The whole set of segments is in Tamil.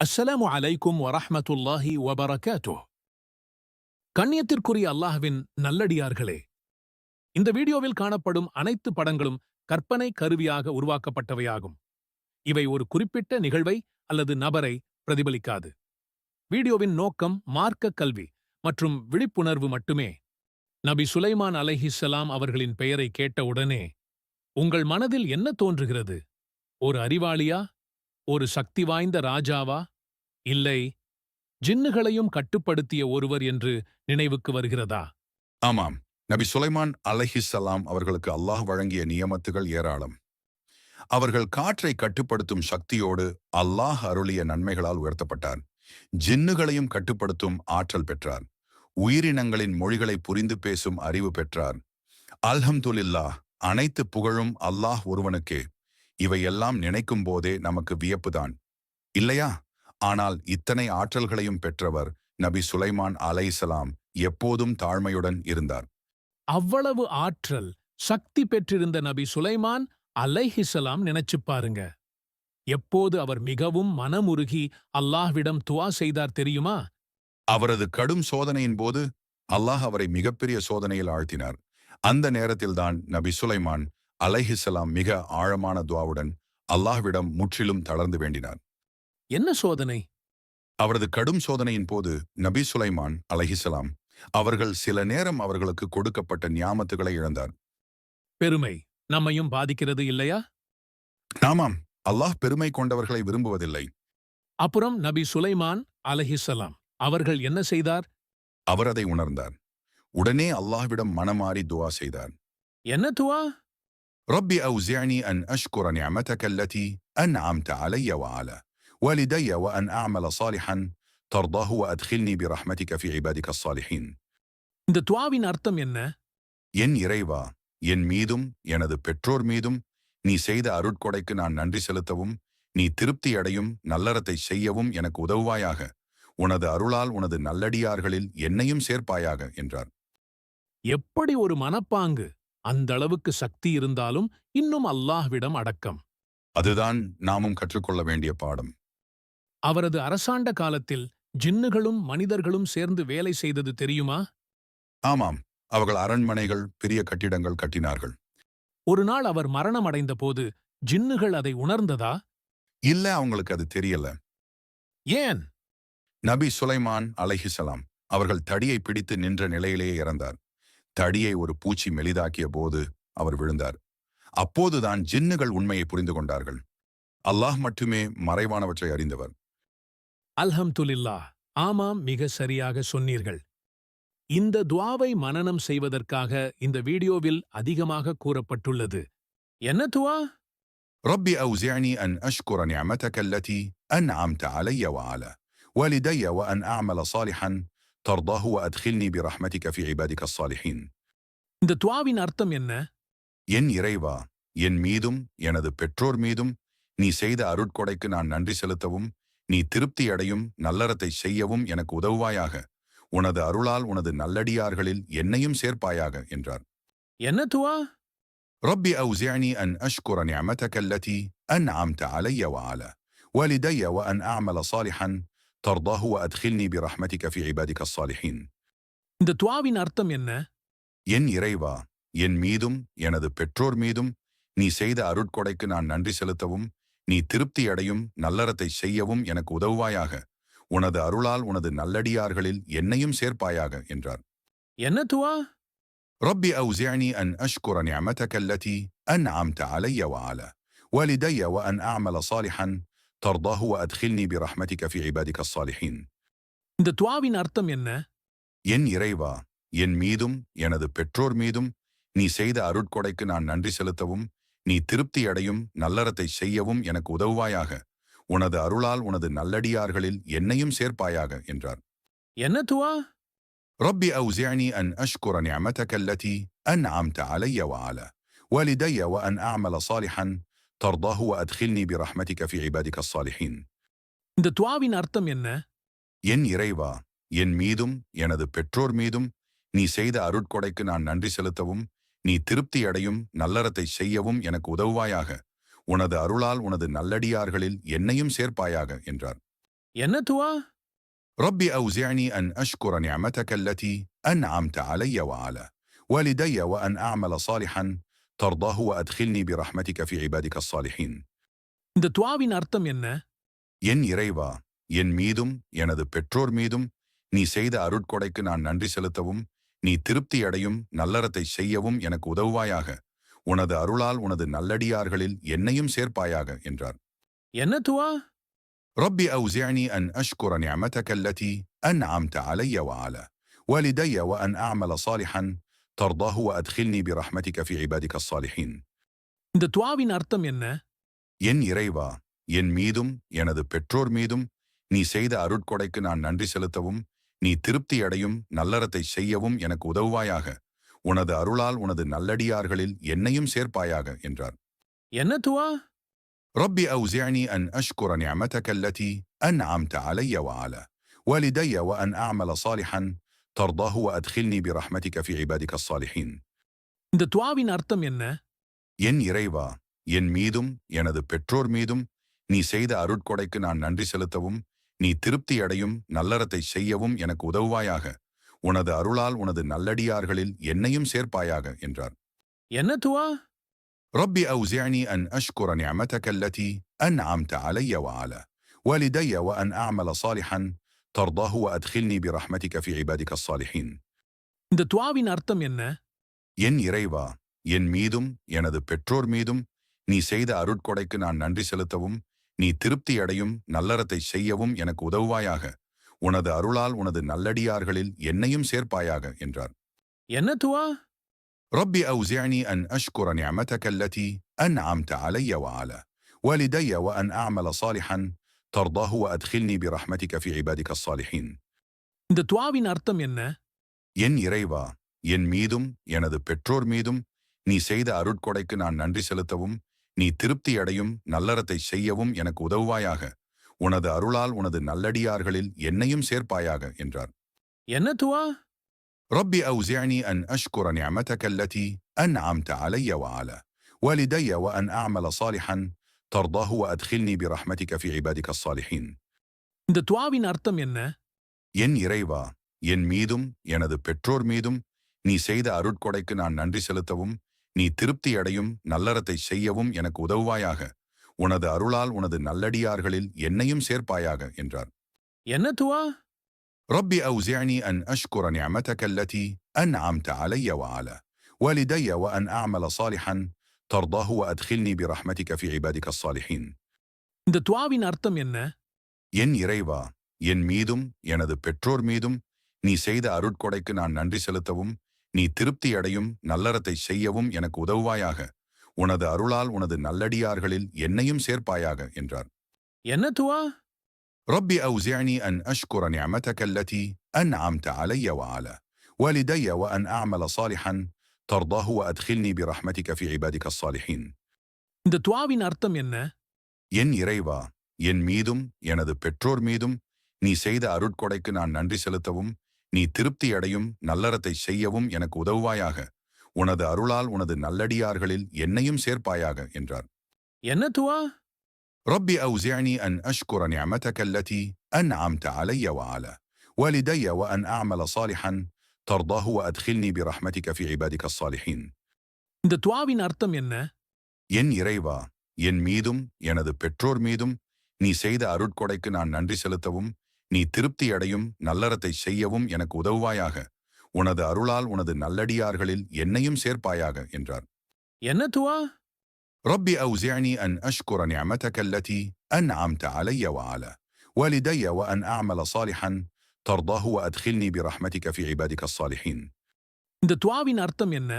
அஸ்ஸலாமு அலைக்கும் வரஹமத்துல்லாஹி வபரகாத்துஹ். கண்ணியத்திற்குரிய அல்லாஹ்வின் நல்லடியார்களே இந்த வீடியோவில் காணப்படும் அனைத்து படங்களும் கற்பனை கருவியாக உருவாக்கப்பட்டவையாகும். இவை ஒரு குறிப்பிட்ட நிகழ்வை அல்லது நபரை பிரதிபலிக்காது. வீடியோவின் நோக்கம் மார்க்க கல்வி மற்றும் விழிப்புணர்வு மட்டுமே. நபி சுலைமான் அலைஹிஸ்ஸலாம் அவர்களின் பெயரை கேட்டவுடனே உங்கள் மனதில் என்ன தோன்றுகிறது? ஒரு அறிவாளியா? ஒரு சக்தி வாய்ந்த ராஜாவா? இல்லை ஜின்னுகளையும் கட்டுப்படுத்திய ஒருவர் என்று நினைவுக்கு வருகிறதா? ஆமாம். நபி சுலைமான் அலஹிசலாம் அவர்களுக்கு அல்லாஹ் வழங்கிய நியமத்துகள் ஏராளம். அவர்கள் காற்றை கட்டுப்படுத்தும் சக்தியோடு அல்லாஹ் அருளிய நன்மைகளால் உயர்த்தப்பட்டார். ஜின்னுகளையும் கட்டுப்படுத்தும் ஆற்றல் பெற்றார். உயிரினங்களின் மொழிகளை புரிந்து பேசும் அறிவு பெற்றார். அல்ஹம்துலில்லாஹ் அனைத்து புகழும் அல்லாஹ் ஒருவனுக்கே. இவையெல்லாம் நினைக்கும் போதே நமக்கு வியப்புதான். இல்லையா? ஆனால் இத்தனை ஆற்றல்களையும் பெற்றவர் நபி சுலைமான் அலைசலாம் எப்போதும் தாழ்மையுடன் இருந்தார். அவ்வளவு ஆற்றல் சக்தி பெற்றிருந்த நபி சுலைமான் அலைஹிசலாம் நினைச்சுப் பாருங்க. எப்போது அவர் மிகவும் மனமுருகி அல்லாஹ்விடம் துவா செய்தார் தெரியுமா? அவரது கடும் சோதனையின் போது அல்லாஹ் அவரை மிகப்பெரிய சோதனையில் ஆழ்த்தினார். அந்த நேரத்தில்தான் நபி சுலைமான் அலைஹிசலாம் மிக ஆழமான துவாவுடன் அல்லாஹ்விடம் முற்றிலும் தளர்ந்து வேண்டினார். என்ன சோதனை? அவரது கடும் சோதனையின் போது நபி சுலைமான் அலஹிசலாம் அவர்கள் சில நேரம் அவர்களுக்கு கொடுக்கப்பட்ட நியாமத்துகளை இழந்தார். பெருமை நம்மையும் பாதிக்கிறது இல்லையா? ஆமாம் அல்லாஹ் பெருமை கொண்டவர்களை விரும்புவதில்லை. அப்புறம் நபி சுலைமான் அலஹிசலாம் அவர்கள் என்ன செய்தார்? அவர் அதை உணர்ந்தார். உடனே அல்லாஹ்விடம் மனமாறி துவா செய்தார். என்ன துவா? ரப்பி அவுசியானி அன் அஷ்குர நியமதக அல்லதி அன் ஆம்த அலைய வால والدي وأن أعمل صالحا ترضاه وأدخلني برحمتك في عبادك الصالحين இந்த துவாவின் அர்த்தம் என்ன என் இறைவா என் மீதும் எனது பெற்றோர் மீதும் நீ செய்த அருட்கொடைக்கு நான் நன்றி செலுத்தவும் நீ திருப்தி அடையும் நல்லறத்தை செய்யவும் எனக்கு உதவுவாயாக உனது அருளால் உனது நல்லடியார்களில் என்னையும் சேர்ப்பாயாக என்றார் எப்படி ஒரு மனப்பாங்கு அந்த அளவுக்கு சக்தி இருந்தாலும் இன்னும் அல்லாஹ்விடம் அடக்கம் அதுதான் நாமும் கற்றுக்கொள்ள வேண்டிய பாடம் அவரது அரசாண்ட காலத்தில் ஜின்னுகளும் மனிதர்களும் சேர்ந்து வேலை செய்தது தெரியுமா? ஆமாம். அவர்கள் அரண்மனைகள் பெரிய கட்டிடங்கள் கட்டினார்கள். ஒரு நாள் அவர் மரணமடைந்த போது ஜின்னுகள் அதை உணர்ந்ததா? இல்ல அவங்களுக்கு அது தெரியல. ஏன்? நபி சுலைமான் அலைஹிசலாம் அவர்கள் தடியை பிடித்து நின்ற நிலையிலேயே இறந்தார். தடியை ஒரு பூச்சி மெலிதாக்கிய போது அவர் விழுந்தார். அப்போதுதான் ஜின்னுகள் உண்மையை புரிந்து கொண்டார்கள். அல்லாஹ் மட்டுமே மறைவானவற்றை அறிந்தவர். அல்ஹம்துலில்லாஹ் ஆமாம் மிக சரியாக சொன்னீர்கள் இந்த துவாவை மனனம் செய்வதற்காக இந்த வீடியோவில் அதிகமாக கூறப்பட்டுள்ளது என்ன துவா ربي أوزعني أن أشكر نعمتك التي أنعمت علي وعلى والدي وأن أعمل صالحا ترضاه وأدخلني برحمتك في عبادك الصالحين இந்த துவாவின் அர்த்தம் என்ன என் இறைவா என் மீதும் எனது பெற்றோர் மீதும் நீ செய்த அருட்கொடைக்கு நான் நன்றி செலுத்தவும் நீ திருப்தி அடையும் நல்லறத்தை செய்யவும் எனக்கு உதவுவாயாக உனது அருளால் உனது நல்லடியார்களில் என்னையும் சேர்ப்பாயாக என்றார் என்ன துவா ربي أوزعني أن أشكر نعمتك التي أنعمت علي وعلى والدي وأن أعمل صالحا ترضاه وأدخلني برحمتك في عبادك الصالحين இந்த துவாவின் அர்த்தம் என்ன என் இறைவா என் மீதும் எனது பெற்றோர் மீதும் நீ செய்த அருட்கொடைக்கு நான் நன்றி செலுத்தவும் நீ திருப்தி அடையும் நல்லறத்தை செய்யவும் எனக்கு உதவுவாயாக உனது அருளால் உனது நல்லடியார்களில் என்னையும் சேர்ப்பாயாக என்றார் என்ன துவா ربي أوزعني أن أشكر نعمتك التي أنعمت علي وعلى والدي وأن أعمل صالحا ترضاه وأدخلني برحمتك في عبادك الصالحين இந்த துவாவின் அர்த்தம் என்ன என் இறைவா என் மீதும் எனது பெற்றோர் மீதும் நீ செய்த அருட்கொடைக்கு நான் நன்றி செலுத்தவும் நீ திருப்தி அடையும் நல்லறத்தை செய்யவும் எனக்கு உதவுவாயாக உனது அருளால் உனது நல்லடியார்களில் என்னையும் சேர்ப்பாயாக என்றார் என்ன துவா ربي أوزعني أن أشكر نعمتك التي أنعمت علي وعلى والدي وأن أعمل صالحا ترضاه وأدخلني برحمتك في عبادك الصالحين இந்த துவாவின் அர்த்தம் என்ன என் இறைவா என் மீதும் எனது பெற்றோர் மீதும் நீ செய்த அருட்கொடைக்கு நான் நன்றி செலுத்தவும் நீ திருப்தி அடையும் நல்லறத்தை செய்யவும் எனக்கு உதவுவாயாக உனது அருளால் உனது நல்லடியார்களில் என்னையும் சேர்ப்பாயாக என்றார் என்ன துவா رب أوزعني أن أشكر نعمتك التي أنعمت علي وعلى والدي وأن أعمل صالحا ترضاه وأدخلني برحمتك في عبادك الصالحين இந்த துவாவின் அர்த்தம் என்ன என் இறைவா என் மீதும் எனது பெற்றோர் மீதும் நீ செய்த அருட்கொடைக்கு நான் நன்றி செலுத்தவும் நீ திருப்தியடையும் நல்லறத்தை செய்யவும் எனக்கு உதவுவாயாக உனது அருளால் உனது நல்லடியார்களில் என்னையும் சேர்ப்பாயாக என்றார் என்ன துவா رب أوزعني أن أشكر نعمتك التي أنعمت علي وعلى والدي وأن أعمل صالحا ترضاه وأدخلني برحمتك في عبادك الصالحين இந்த துவாவின் அர்த்தம் என்ன என் இறைவா என் மீதும் எனது பெற்றோர் மீதும் நீ செய்த அருட்கொடைக்கு நான் நன்றி செலுத்தவும் நீ திருப்தியடையும் நல்லறத்தை செய்யவும் எனக்கு உதவுவாயாக உனது அருளால் உனது நல்லடியார்களில் என்னையும் சேர்ப்பாயாக என்றார் என்ன துவா رب أوزعني أن أشكر نعمتك التي أنعمت علي وعلى والدي وأن أعمل صالحا ترضاه وأدخلني برحمتك في عبادك الصالحين இந்த துவாவின் அர்த்தம் என்ன என் இறைவா என் மீதும் எனது பெற்றோர் மீதும் நீ செய்த அருட்கொடைக்கு நான் நன்றி செலுத்தவும் நீ திருப்தியடையும் நல்லறத்தை செய்யவும் எனக்கு உதவுவாயாக உனது அருளால் உனது நல்லடியார்களில் என்னையும் சேர்ப்பாயாக என்றார் என்ன துவா رب أوزعني أن أشكر نعمتك التي أنعمت علي وعلى والدي وأن أعمل صالحا ترضاه وأدخلني برحمتك في عبادك الصالحين இந்த துவாவின் அர்த்தம் என்ன என் இறைவா என் மீதும் எனது பெற்றோர் மீதும் நீ செய்த அருட்கொடைக்கு நான் நன்றி செலுத்தவும் நீ திருப்தியடையும் நல்லறத்தை செய்யவும் எனக்கு உதவுவாயாக உனது அருளால் உனது நல்லடியார்களில் என்னையும் சேர்ப்பாயாக என்றார் என்ன துவா رب أوزعني أن أشكر نعمتك التي أنعمت علي وعلى والدي وأن أعمل صالحا ترضاه وأدخلني برحمتك في عبادك الصالحين இந்த துவாவின் அர்த்தம் என்ன என் இறைவா என் மீதும் எனது பெற்றோர் மீதும் நீ செய்த அருட்கொடைக்கு நான் நன்றி செலுத்தவும் நீ திருப்தியடையும் நல்லறத்தை செய்யவும் எனக்கு உதவுவாயாக உனது அருளால் உனது நல்லடியார்களில் என்னையும் சேர்ப்பாயாக என்றார் என்ன துவா رب أوزعني أن أشكر نعمتك التي أنعمت علي وعلى والدي وأن أعمل صالحا ترضاه وأدخلني برحمتك في عبادك الصالحين இந்த துவாவின் அர்த்தம் என்ன என் இறைவா என் மீதும் எனது பெற்றோர் மீதும் நீ செய்த அருட்கொடைக்கு நான் நன்றி செலுத்தவும் நீ திருப்தியடையும் நல்லறத்தை செய்யவும் எனக்கு உதவுவாயாக உனது அருளால் உனது நல்லடியார்களில் என்னையும் சேர்ப்பாயாக என்றார் என்ன துவா رب أوزعني أن أشكر نعمتك التي أنعمت علي وعلى والدي وأن أعمل صالحا ترضاه وأدخلني برحمتك في عبادك الصالحين இந்த துவாவின் அர்த்தம் என்ன என் இறைவா என் மீதும் எனது பெற்றோர் மீதும் நீ செய்த அருட்கொடைக்கு நான் நன்றி செலுத்தவும் நீ திருப்தியடையும் நல்லறத்தை செய்யவும் எனக்கு உதவுவாயாக உனது அருளால் உனது நல்லடியார்களில் என்னையும் சேர்ப்பாயாக என்றார் என்ன துவா رب أوزعني أن أشكر نعمتك التي أنعمت علي وعلى والدي وأن أعمل صالحا ترضاه وأدخلني برحمتك في عبادك الصالحين இந்த துவாவின் அர்த்தம் என்ன என் இறைவா என் மீதும் எனது பெற்றோர் மீதும் நீ செய்த அருட்கொடைக்கு நான் நன்றி செலுத்தவும் நீ திருப்தியடையும் நல்லறத்தை செய்யவும் எனக்கு உதவுவாயாக உனது அருளால் உனது நல்லடியார்களில் என்னையும் சேர்ப்பாயாக என்றார் என்ன துவா رب أوزعني أن أشكر نعمتك التي أنعمت علي وعلى والدي وأن أعمل صالحا ترضاه وأدخلني برحمتك في عبادك الصالحين இந்த துவாவின் அர்த்தம் என்ன என் இறைவா என் மீதும் எனது பெற்றோர் மீதும் நீ செய்த அருட்கொடைக்கு நான் நன்றி செலுத்தவும் நீ திருப்தியடையும் நல்லறத்தை செய்யவும் எனக்கு உதவுவாயாக உனது அருளால் உனது நல்லடியார்களில் என்னையும் சேர்ப்பாயாக என்றார் என்ன துவா رب أوزعني أن أشكر نعمتك التي أنعمت علي وعلى والدي وأن أعمل صالحا ترضاه وأدخلني برحمتك في عبادك الصالحين இந்த துவாவின் அர்த்தம் என்ன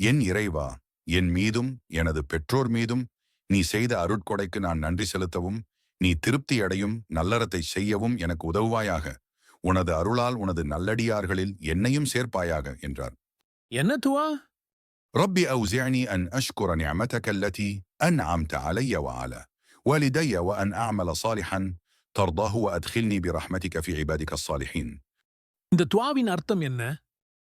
என் இறைவா என் மீதும் எனது பெற்றோர் மீதும் நீ செய்த அருட்கொடைக்கு நான் நன்றி செலுத்தவும் நீ திருப்தியடையும் நல்லறத்தை செய்யவும் எனக்கு உதவுவாயாக உனது அருளால் உனது நல்லடியார்களில் என்னையும் சேர்ப்பாயாக என்றார் என்ன துவா رب أوزعني أن أشكر نعمتك التي أنعمت علي وعلى والدي وأن أعمل صالحا ترضاه وأدخلني برحمتك في عبادك الصالحين இந்த துவாவின் அர்த்தம் என்ன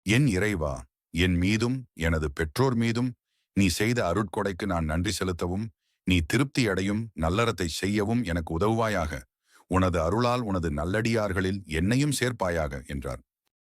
என் இறைவா என் மீதும் எனது பெற்றோர் மீதும் நீ செய்த அருட்கொடைக்கு நான் நன்றி செலுத்தவும் நீ திருப்தியடையும் நல்லறத்தை செய்யவும் எனக்கு உதவுவாயாக. உனது அருளால் உனது நல்லடியார்களில் என்னையும் சேர்ப்பாயாக என்றார்.